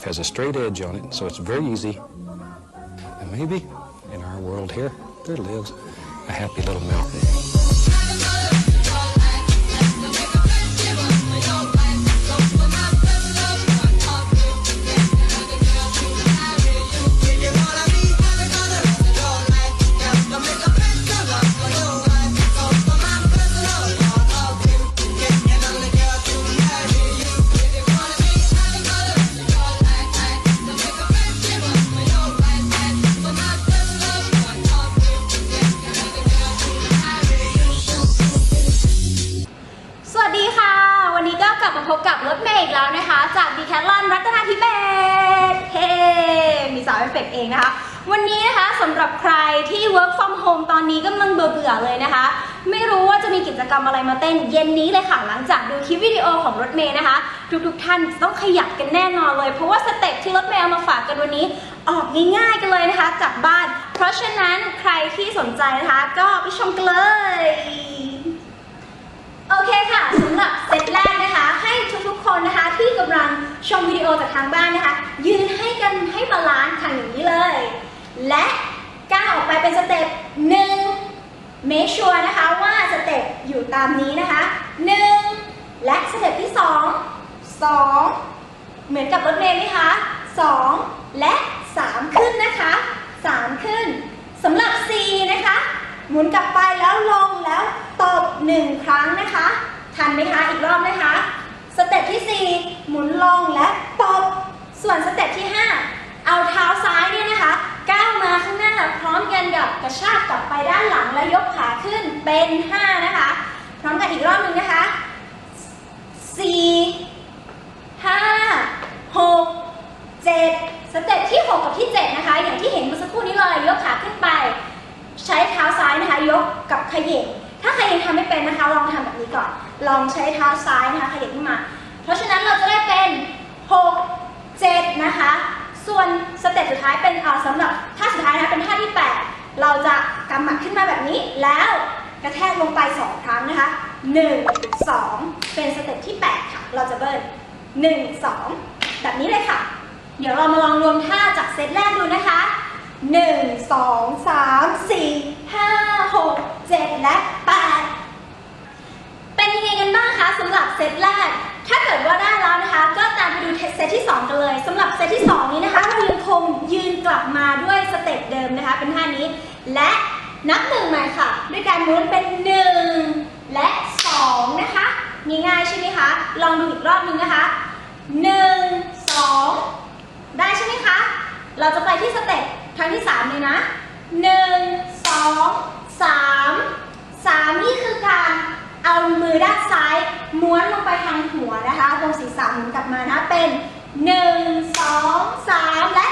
knife has a straight edge on it, so it's very easy. And maybe in our world here, there lives a happy little mountain. พบกับรถเมย์อีกแล้วนะคะ จากดีแคทลอนรัตนาธิเบศเฮ้มีสาวเอฟเฟกต์เองนะคะ วันนี้นะคะสำหรับใครที่ work from home ตอนนี้กำลังเบื่อๆเลยนะคะ ไม่รู้ว่าจะมีกิจกรรมอะไรมาเต้นเย็นนี้เลยค่ะ หลังจากดูคลิปวิดีโอของรถเมย์นะคะ ทุกๆท่านต้องขยับกันแน่นอนเลย เพราะว่าสเต็ปที่รถเมย์เอามาฝากกันวันนี้ ออกง่ายๆกันเลยนะคะจากบ้าน เพราะฉะนั้นใครที่สนใจนะคะ ก็ไปชมกันเลยโอเคค่ะสำหรับเซตแรก ให้ทุกๆคนนะคะที่กำลังชมวิดีโอจากทางบ้านนะคะ ยืนให้กันให้บาลานซ์ค่ะอย่างนี้เลย และก้าวออกไปเป็นสเต็ปหนึ่ง make sure นะคะว่าสเต็ปอยู่ตามนี้นะคะหนึ่งและสเต็ปที่สองสองเหมือนกับรถเมล์ไหมคะสองและสามขึ้นนะคะสามขึ้นสำหรับ C นะคะหมุนกลับไปแล้วลงแล้วตบหนึ่งครั้งนะคะ ทันไหมคะ อีกรอบนะคะ สเต็ปที่ 4 หมุนลงและตบ ส่วนสเต็ปที่ 5 เอาเท้าซ้ายเนี่ยนะคะ ก้าวมาข้างหน้าพร้อมกันกับกระชากกลับไปด้านหลังและยกขาขึ้นเป็น 5 นะคะ พร้อมกันอีกรอบหนึ่งนะคะ 4 5 6 7 สเต็ปที่ 6 กับที่ 7 นะคะ อย่างที่เห็นเมื่อสักครู่นี้เลยยกขาขึ้นไป ใช้เท้าซ้ายนะคะ ยกกับขย่ง ถ้าใครยังทำไม่เป็นนะคะ ลองทำแบบนี้ก่อน ลองใช้เท้าซ้ายนะคะขย่งขึ้นมา เพราะฉะนั้นเราจะได้เป็น 6 7 นะคะ ส่วนสเต็ปสุดท้ายเป็นเอ่อสำหรับท่าสุดท้ายนะคะเป็นท่าที่ 8 เราจะกำหมัดขึ้นมาแบบนี้ แล้วกระแทกลงไป 2 ครั้งนะคะ 1 2 เป็นสเต็ปที่ 8 ค่ะ เราจะเบิ้ล1 2 แบบนี้เลยค่ะ เดี๋ยวเรามาลองรวมท่าจากเซตแรกดูนะคะ 1 2 3 4 5 6 7 และ เป็นยังไงกันบ้างคะสำหรับเซตแรก ถ้าเกิดว่าได้แล้วนะคะ ก็ตามไปดูเซตที่ 2 กันเลยสำหรับเซตที่ 2 นี้นะคะเรายังคงยืนกลับมาด้วยสเต็ปเดิมนะคะ เป็นท่านี้ และนับหนึ่งใหม่ค่ะ ด้วยการหมุนเป็น 1 และ 2 นะคะง่ายๆใช่ไหมคะ ลองดูอีกรอบหนึงนะคะ 1 2 ได้ใช่ไหมคะ เราจะไปที่สเต็ปครั้งที่ 3 เลยนะ 1 2 3 3 นี่คือการ เอามือด้านซ้ายม้วนลงไปทางหัวนะคะตรงศีรษะหมุนกลับมานะเป็น 1 2 3 และ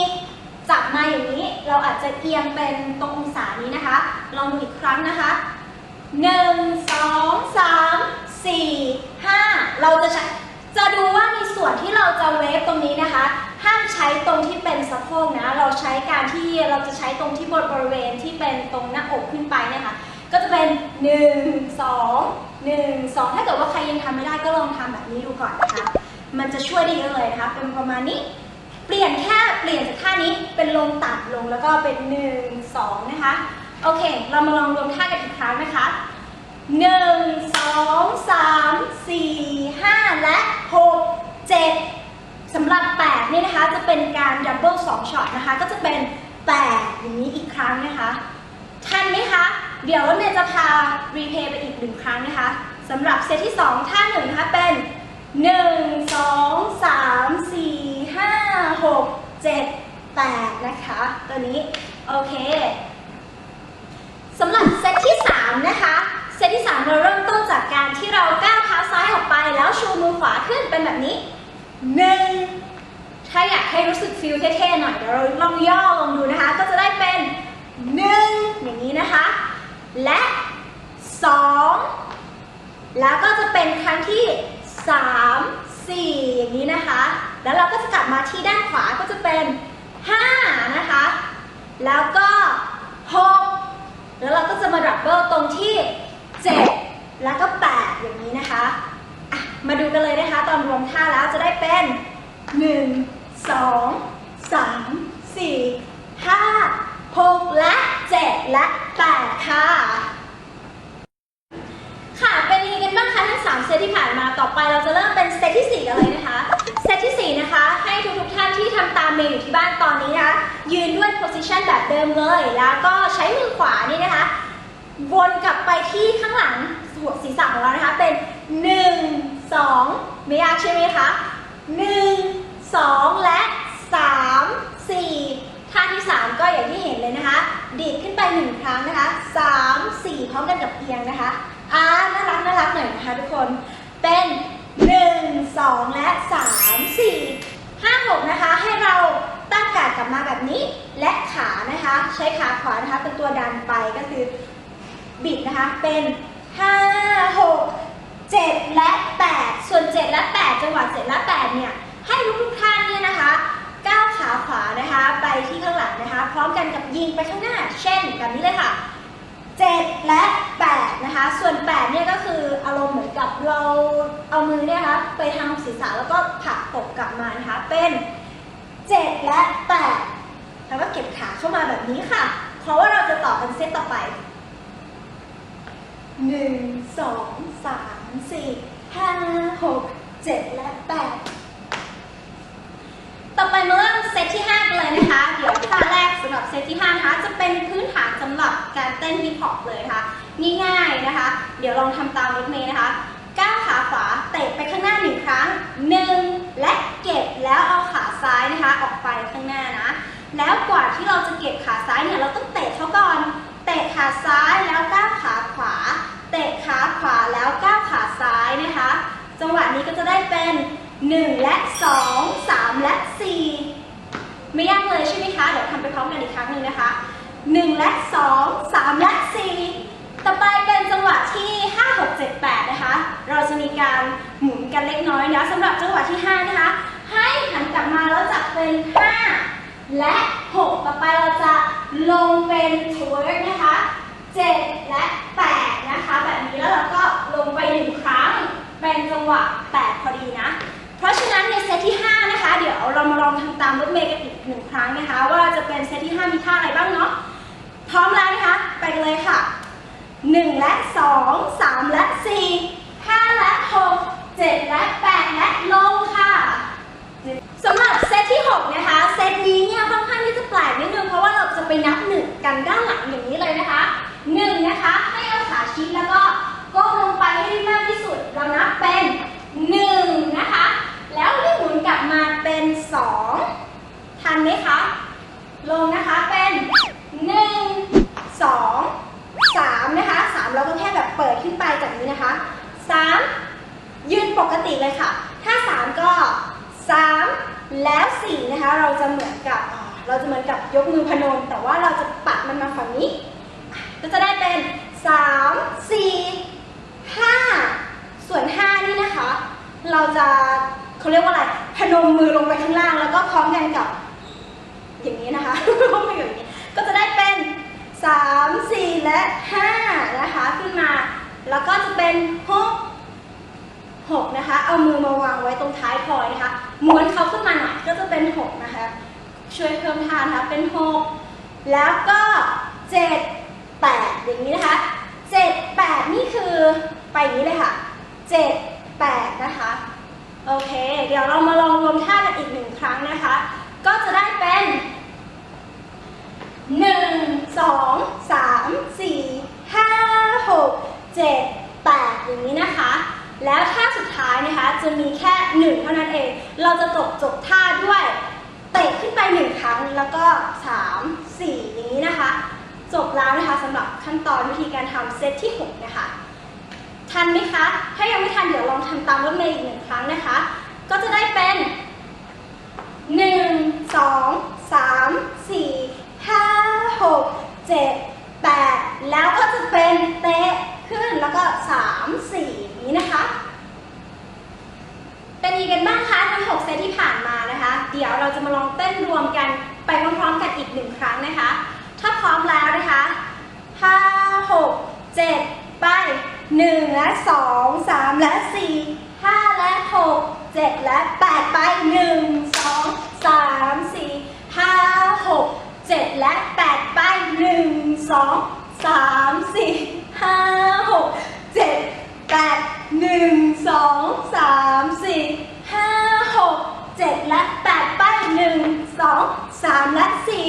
4 จับมาอย่างนี้ เราอาจจะเอียงเป็นตรงองศานี้นะคะ ลองดูอีกครั้งนะคะหนึ่งสองสามสี่ห้าเราจะใช้จะดูว่าในส่วนที่เราจะเวฟตรงนี้นะคะ ห้ามใช้ตรงที่เป็นสะโพกนะ เราใช้การที่เราจะใช้ตรงที่บนบริเวณที่เป็นตรงหน้าอกขึ้นไปเนะคะ ก็จะเป็นหนึ่งสองหนึ่งสองถ้าเกิดว่าใครยังทำไม่ได้ก็ลองทำแบบนี้ดูก่อนนะคะ มันจะช่วยได้เยอะเลยนะคะ เป็นประมาณนี้ เปลี่ยนแค่เปลี่ยนจากท่านี้เป็นลงต่ำลงแล้วก็เป็นหนึ่งสองนะคะ โอเค เรามาลองรวมท่ากันอีกครั้งนะคะหนึ่งสองสามสี่ห้าและหกเจ็ดสำหรับแปดนี่นะคะ จะเป็นการดับเบิลสองช็อตนะคะ ก็จะเป็นแปดอย่างนี้อีกครั้งนะคะ ทันไหมคะ เดี๋ยวรถเมย์จะพารีเพย์ไปอีกหนึ่งครั้งนะคะสำหรับเซตที่ 2 ท่าหนึ่งนะคะเป็น 1 2 3 4 5 6 7 8 นะคะ ตัวนี้ โอเคสำหรับเซตที่ 3 นะคะ เซตที่ 3 เราเริ่มต้นจากการที่เราก้าวเท้าซ้ายออกไป แล้วชูมือขวาขึ้นเป็นแบบนี้ 1 ถ้าอยากให้รู้สึกฟิลเท่ๆหน่อยเดี๋ยวเราลองย่อลองดูนะคะ ก็จะได้เป็น 1 อย่างนี้นะคะ และ 2 แล้วก็จะเป็นครั้งที่ 3 4 อย่างนี้นะคะ แล้วเราก็จะกลับมาที่ด้านขวาก็จะเป็น 5 นะคะ แล้วก็ 6 แล้วเราก็จะมาดับเบิลตรงที่ 7 แล้วก็ 8 อย่างนี้นะคะะมาดูกันเลยนะคะ ตอนรวมท่าแล้วจะได้เป็น1สองสามสี่ห้าหกและเจ็ดและ ค่ะ ค่ะ เป็นยังไงกันบ้างคะทั้งสามเซตที่ผ่านมา ต่อไปเราจะเริ่มเป็นเซตที่สี่กันเลยนะคะ เซตที่สี่นะคะ ให้ทุกๆท่านที่ทำตามเมย์อยู่ที่บ้านตอนนี้นะคะ ยืนด้วย position แบบเดิมเลย แล้วก็ใช้มือขวานี่นะคะ วนกลับไปที่ข้างหลังหัวศีรษะของเรานะคะ เป็น1 2ไม่ยากใช่ไหมคะ1 2และ3 4ท่าที่3ก็อย่างที่เห็นเลยนะคะ ดีดขึ้นไป1ครั้งนะคะ3 4พร้อมกันกับเอียงนะคะอ่าน่ารักน่ารักหน่อยนะคะทุกคน เป็น1 2และ3 4 5 6นะคะ ให้เราตั้งกาดกลับมาแบบนี้ และขานะคะ ใช้ขาขวานะคะ เป็นตัวดันไปก็คือบิดนะคะ เป็น5 6 7และ8ส่วน7และ8จังหวะ7และ8เนี่ย ให้ทุกๆท่านเนี่ยนะคะ ขาขวานะคะ ไปที่ข้างหลังนะคะ พร้อมกันกับยิงไปข้างหน้า เช่นแบบนี้เลยค่ะ 7 และ 8 นะคะ ส่วน 8 เนี่ยก็คืออารมณ์เหมือนกับเราเอามือเนี่ยคะไปทางศีรษะแล้วก็ผลักตกกลับมานะคะ เป็น 7 และ 8 แล้วก็เก็บขาเข้ามาแบบนี้ค่ะ เพราะว่าเราจะต่อกันเซตต่อไปหนึ่งสองสามสี่ห้าหกเจ็ดและแปด ต่อไปมาเริ่มเซตที่5กันเลยนะคะ เดี๋ยวท่าแรกสำหรับเซตที่5นะคะจะเป็นพื้นฐานสำหรับการเต้นฮิปฮอปเลยนะคะง่ายๆนะคะ เดี๋ยวลองทำตามรถเมย์นะคะก้าวขาขวาเตะไปข้างหน้าหนึ่งครั้งหนึ่งและเก็บแล้วเอาขาซ้ายนะคะ ออกไปข้างหน้านะ แล้วกว่าที่เราจะเก็บขาซ้ายเนี่ยเราต้องเตะเขาก่อนเตะขาซ้ายแล้วก้าวขาขวา เตะขาขวาแล้วก้าวขาซ้ายนะคะ จังหวะนี้ก็จะได้เป็น 1 และ 2 3 และ4 ไม่ยากเลยใช่ไหมคะ เดี๋ยวทำไปพร้อมกันอีกครั้งหนึ่งนะคะ 1 และ 2 3 และ 4 ต่อไปเป็นจังหวะที่ 5 6 7 8 นะคะ เราจะมีการหมุนกันเล็กน้อยนะสำหรับจังหวะที่ 5 นะคะ ให้หันกลับมาแล้วจับเป็น 5 และ 6 ต่อไปเราจะลงเป็นทเวิร์กนะคะ 7 และ 8 นะคะ แบบนี้แล้วเราก็ลงไป 1 ครั้ง เป็นจังหวะ 8 พอดีนะ เพราะฉะนั้นในเซตที่ 5 เดี๋ยวเรามาลองทำตามรถเมย์กันอีกหนึ่งครั้งนะคะ ว่าจะเป็นเซตที่ 5 มีท่าอะไรบ้างเนาะพร้อมแล้วนะคะ ไปกันเลยค่ะ 1 และ 2 3 และ 4 5 และ 6 7 และ 8 และลงค่ะสำหรับเซตที่ 6 นะคะ เซตนี้เนี่ยค่อนข้างที่จะแปลกนิดนึงเพราะว่าเราจะไปนับหนึ่งกันด้านหลังอย่างนี้เลยนะคะหนึ่งนะคะให้เอาขาชิดแล้วก็ก้มลงไปให้ได้มากที่สุดเรานับเป็นหนึ่งนะคะ แล้วรีบหมุน กลับมาเป็นสองทันไหมคะ ลงนะคะเป็นหนึ่งสองสามนะคะสามเราก็แค่แบบเปิดขึ้นไปจากนี้นะคะสามยืนปกติเลยค่ะ ถ้าสามก็สามแล้วสี่นะคะ เราจะเหมือนกับเราจะเหมือนกับยกมือพนม แต่ว่าเราจะปัดมันมาฝั่งนี้ ก็จะได้เป็นสามสี่ห้าส่วนห้านี่นะคะ เราจะเขาเรียกว่าอะไร พนมมือลงไปข้างล่าง แล้วก็พร้อมกันกับ อย่างนี้นะคะพร้อมกันอย่างนี้ ก็จะได้เป็น 3 4 และ 5 นะคะ ขึ้นมา แล้วก็จะเป็น 6 6 นะคะ เอามือมาวางไว้ตรงท้ายพลอยนะคะม้วนเขาขึ้นมาหน่อยก็จะเป็น 6 นะคะ ช่วยเพิ่มทานนะคะเป็น 6 แล้วก็ 7 8 อย่างนี้นะคะ 7 8 นี่คือไปอย่างนี้เลยค่ะ 7 8 นะคะ โอเค เดี๋ยวเรามาลองรวมท่ากันอีกหนึ่งครั้งนะคะ ก็จะได้เป็น1 2 3 4 5 6 7 8อย่างนี้นะคะ แล้วท่าสุดท้ายนะคะจะมีแค่หนึ่งเท่านั้นเอง เราจะจบจบท่าด้วยเตะขึ้นไปหนึ่งครั้งแล้วก็3 4อย่างนี้นะคะ จบแล้วนะคะสำหรับขั้นตอนวิธีการทำเซตที่6นะคะ ทันไหมคะ ถ้ายังไม่ทันเดี๋ยวลองทำตามรถเมย์อีกหนึ่งครั้งนะคะ ก็จะได้เป็น หนึ่งสองสามสี่ห้าหกเจ็ดแปดแล้วก็จะเป็นเตะขึ้นแล้วก็สามสี่อย่างนี้นะคะ เป็นยังไงกันบ้างคะทั้ง 6 เซตที่ผ่านมานะคะ เดี๋ยวเราจะมาลองเต้นรวมกันไปพร้อมๆกันอีกหนึ่งครั้งนะคะ ถ้าพร้อมแล้วนะคะ5 6 7 ไป 1และ2 3และ4 5และ6 7และ8ไป1 2สามสี่ห้าหกเจ็ดและแปดไปหนึ่งสองสามสี่ห้าหกเจ็ดแปดหนึ่งสองสามสี่ห้าหกเจ็ดและแปดไปหนึ่งสองสามและสี่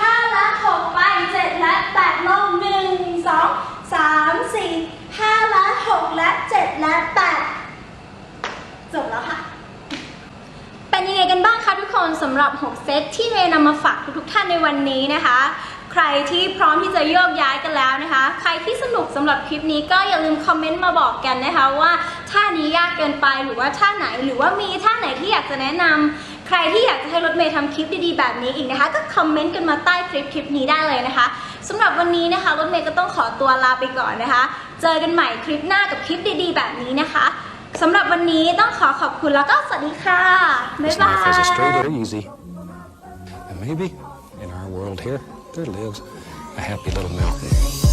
ห้าและหกไปเจ็ดและแปดลงหนึ่งสองสามสี่ห้าและหกและเจ็ดและแปดจบแล้วค่ะ เป็นยังไงกันบ้าง คนสำหรับ 6 เซตที่เรนำมาฝากทุกๆท่านในวันนี้นะคะ ใครที่พร้อมที่จะโยกย้ายกันแล้วนะคะ ใครที่สนุกสำหรับคลิปนี้ก็อย่าลืมคอมเมนต์มาบอกกันนะคะว่าท่านี้ยากเกินไปหรือว่าท่าไหนหรือว่ามีท่าไหนที่อยากจะแนะนำใครที่อยากจะให้รถเมย์ทำคลิปดีๆแบบนี้อีกนะคะ ก็คอมเมนต์กันมาใต้คลิปคลิปนี้ได้เลยนะคะสำหรับวันนี้นะคะรถเมย์ก็ต้องขอตัวลาไปก่อนนะคะ เจอกันใหม่คลิปหน้ากับคลิปดีๆ แบบนี้นะคะ สำหรับวันนี้ต้องขอขอบคุณแล้วก็สวัสดีค่ะ บ๊าย This บา life is a straight ย or easy. And maybe in our world here, there lives a happy little mountain.